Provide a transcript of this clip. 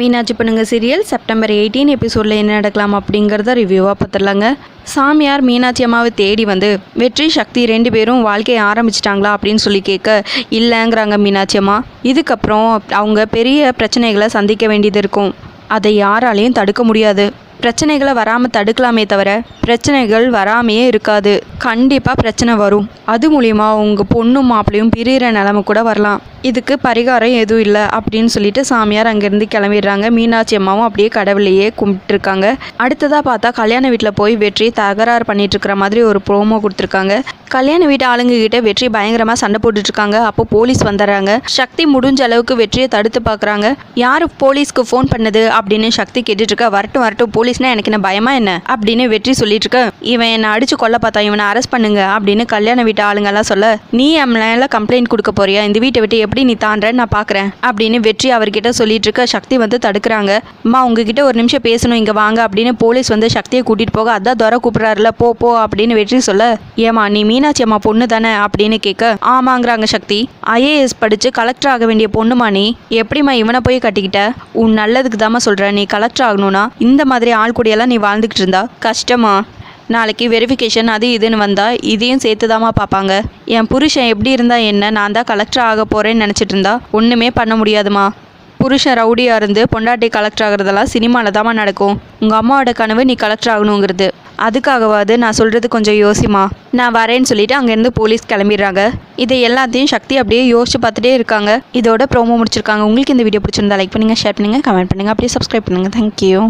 மீனாட்சி பண்ணுங்க serial September eighteen எபிசோடில் என்ன நடக்கலாம் அப்படிங்கிறத ரிவ்யூவாக பார்த்துடலாங்க. சாமியார் மீனாட்சி அம்மாவை தேடி வந்து வெற்றி சக்தி ரெண்டு பேரும் வாழ்க்கையை ஆரம்பிச்சிட்டாங்களா அப்படின்னு சொல்லி கேட்க இல்லைங்கிறாங்க மீனாட்சி அம்மா. இதுக்கப்புறம் அவங்க பெரிய பிரச்சனைகளை சந்திக்க வேண்டியது இருக்கும். அதை யாராலையும் தடுக்க முடியாது. பிரச்சனைகளை வராமல் தடுக்கலாமே தவிர பிரச்சனைகள் வராமையே இருக்காது. கண்டிப்பாக பிரச்சனை வரும். அது மூலிமா உங்கள் பொண்ணும் மாப்பிளையும் பிரிகிற நிலமை கூட வரலாம். இதுக்கு பரிகாரம் எதுவும் இல்லை அப்படின்னு சொல்லிட்டு சாமியார் அங்கேருந்து கிளம்பிடுறாங்க. மீனாட்சி அம்மாவும் அப்படியே கடவுளையே கும்பிட்டுருக்காங்க. அடுத்ததாக பார்த்தா கல்யாண வீட்டில் போய் வெற்றி தகராறு பண்ணிட்டு இருக்கிற மாதிரி ஒரு ப்ரோமோ கொடுத்துருக்காங்க. கல்யாண வீட்டு ஆளுங்க கிட்ட வெற்றி பயங்கரமாக சண்டை போட்டுட்ருக்காங்க அப்போ போலீஸ் வந்துடுறாங்க. சக்தி முடிஞ்ச அளவுக்கு வெற்றியை தடுத்து பார்க்குறாங்க. யார் போலீஸ்க்கு ஃபோன் பண்ணது? அப்படின்னு சக்தி கேட்டுட்டு வரட்டும் வரட்டும். போலீஸ்னா எனக்கு என்ன பயமா என்ன? அப்படின்னு வெற்றி சொல்லிட்டு இருக்க இவன் என்னை அடிச்சு கொல்ல பார்த்தா இவனை அரெஸ்ட் பண்ணுங்க அப்படின்னு கல்யாண வீட்டு ஆளுங்கெல்லாம் சொல்ல நீ என் மேல கம்ப்ளைண்ட் கொடுக்க போறியா? இந்த வீட்டை விட்டு எப்படி நீ தாண்டறன்னு நான் பார்க்குறேன் அப்படின்னு வெற்றி அவர்கிட்ட சொல்லிட்டு இருக்க சக்தி வந்து தடுக்கிறாங்க. அம்மா உங்ககிட்ட ஒரு நிமிஷம் பேசணும் இங்கே வாங்க அப்படின்னு போலீஸ் வந்து சக்தியை கூட்டிட்டு போக அதான் துறை கூப்பிடுறாருல போ போ அப்படின்னு வெற்றி சொல்ல ஏமா நீ மீனாட்சி அம்மா பொண்ணு தானே? அப்படின்னு கேட்க ஆமாங்கிறாங்க சக்தி. ஐஏஎஸ் படிச்சு கலெக்டர் ஆக வேண்டிய பொண்ணுமா நீ? எப்படிம்மா இவனை போய் கட்டிக்கிட்ட? உன் நல்லதுக்கு தாம்மா சொல்கிறேன் நீ கலெக்டர் ஆகணும்னா இந்த மாதிரி ஆள் கூடியெல்லாம் நீ வாழ்ந்துக்கிட்டு இருந்தா கஷ்டமா? நாளைக்கு வெரிஃபிகேஷன் அது இதுன்னு வந்தால் இதையும் சேர்த்து தாமா பார்ப்பாங்க. என் புருஷன் எப்படி இருந்தா என்ன நான் தான் கலெக்டர் ஆக போகிறேன்னு நினச்சிட்டு இருந்தா ஒன்றுமே பண்ண முடியாதுமா. புருஷன் ரவுடியாக இருந்து பொண்டாட்டி கலெக்டர் ஆகிறதெல்லாம் சினிமாவில் தாம்மா நடக்கும். உங்கள் அம்மாவோட கனவு நீ கலெக்டர் ஆகணுங்கிறது. அதுக்காகவாது நான் சொல்கிறது கொஞ்சம் யோசிமா நான் வரேன்னு சொல்லிட்டு அங்கேருந்து போலீஸ் கிளம்பிடுறாங்க. இதை எல்லாத்தையும் சக்தி அப்படியே யோசிச்சு பார்த்துட்டே இருக்காங்க. இதோட ப்ரோமோ முடிச்சிருக்காங்க. உங்களுக்கு இந்த வீடியோ பிடிச்சிருந்தா லைக் பண்ணுங்கள் ஷேர் பண்ணுங்கள் கமெண்ட் பண்ணுங்கள் அப்படியே சப்ஸ்கிரைப் பண்ணுங்கள் தேங்க்யூ